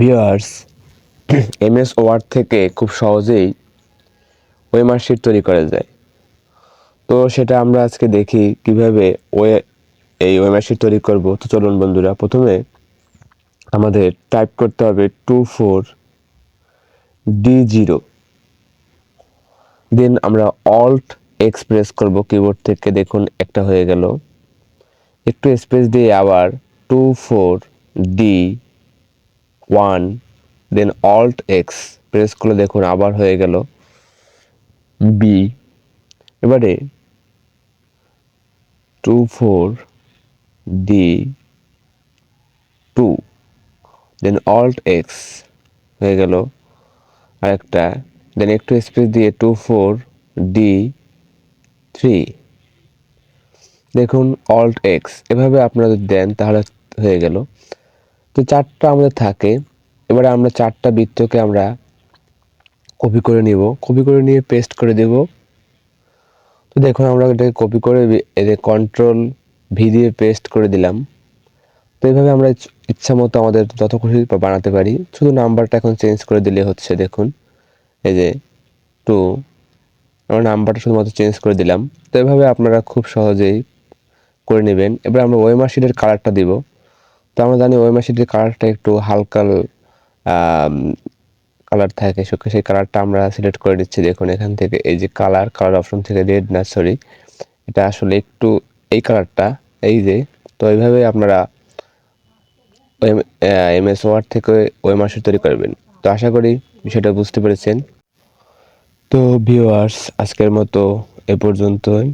Viewers MS word থেকে খুব সহজেই ওয়েমার শিট তৈরি করা যায়। তো সেটা আমরা আজকে দেখি কীভাবে ওয়ে, এই ওয়েমার শিট তৈরি করব। তো চলুন বন্ধুরা, প্রথমে আমাদের টাইপ করতে হবে two four D zero. Then আমরা অল্ট এক্সপ্রেস করব কিবোর্ড থেকে। দেখুন, একটা হয়ে গেল। একটু স্পেস দিয়ে আবার two four D one then alt X press করলে দেখুন আবার হয়ে গেল বি এবারে two four D two then alt X হয়ে গেল আরেকটা দেন একটু স্পেস দিয়ে টু ফোর ডি থ্রি দেখুন অল্ট এক্স এভাবে আপনারা যদি দেন তাহলে হয়ে গেল। তো চারটা আমাদের থাকে। এবারে আমরা চারটা বৃত্তকে আমরা কপি করে নিব। কপি করে নিয়ে পেস্ট করে দেব। তো দেখুন আমরা এটাকে কপি করে এদের কন্ট্রোল ভি দিয়ে পেস্ট করে দিলাম। তো এইভাবে আমরা ইচ্ছা মতো আমাদের যত খুশি বানাতে পারি। শুধু নাম্বারটা এখন চেঞ্জ করে দিলে হচ্ছে, দেখুন। এই যে টু আমরা নাম্বারটা শুধুমাত্র চেঞ্জ করে দিলাম। তো এভাবে আপনারা খুব সহজেই করে নেবেন। এবার আমরা ওয়েমার শিটের কালারটা দিব। তো আমরা জানি ওয়েমার শিটের কালারটা একটু হালকা কালার থাকে সেই কালারটা আমরা সিলেক্ট করে দিচ্ছি দেখুন, এখান থেকে এই যে কালার কালার অপশন থেকে রেড না সরি এটা আসলে একটু এই কালারটা এই যে, তো এইভাবে আপনারা এম এস ওয়ার্ড থেকে ওই শিট তৈরি করবেন। তো আশা করি বিষয়টা বুঝতে পেরেছেন। তো ভিউয়ার্স আজকের মতো এ পর্যন্তই।